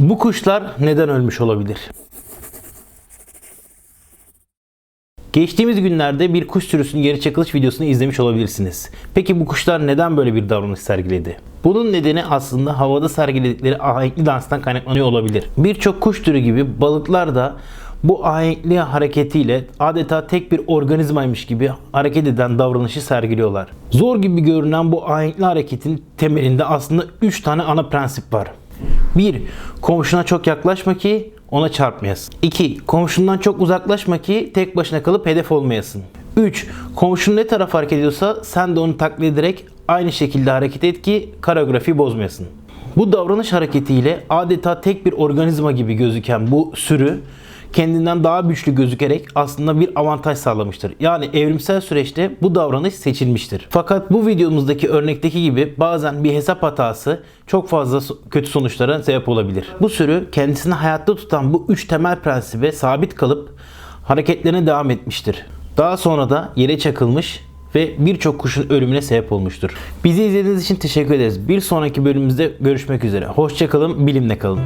Bu kuşlar neden ölmüş olabilir? Geçtiğimiz günlerde bir kuş sürüsünün geri çakılış videosunu izlemiş olabilirsiniz. Peki bu kuşlar neden böyle bir davranış sergiledi? Bunun nedeni aslında havada sergiledikleri ahenkli danstan kaynaklanıyor olabilir. Birçok kuş türü gibi balıklar da bu ahenkli hareketiyle adeta tek bir organizmaymış gibi hareket eden davranışı sergiliyorlar. Zor gibi görünen bu ahenkli hareketin temelinde aslında 3 tane ana prensip var. 1. Komşuna çok yaklaşma ki ona çarpmayasın. 2. Komşundan çok uzaklaşma ki tek başına kalıp hedef olmayasın. 3. Komşun ne taraf hareket ediyorsa sen de onu taklit ederek aynı şekilde hareket et ki koreografiyi bozmayasın. Bu davranış hareketiyle adeta tek bir organizma gibi gözüken bu sürü kendinden daha güçlü gözükerek aslında bir avantaj sağlamıştır. Yani evrimsel süreçte bu davranış seçilmiştir. Fakat bu videomuzdaki örnekteki gibi bazen bir hesap hatası çok fazla kötü sonuçlara sebep olabilir. Bu sürü kendisini hayatta tutan bu üç temel prensibe sabit kalıp hareketlerine devam etmiştir. Daha sonra da yere çakılmış ve birçok kuşun ölümüne sebep olmuştur. Bizi izlediğiniz için teşekkür ederiz. Bir sonraki bölümümüzde görüşmek üzere. Hoşçakalın, bilimle kalın.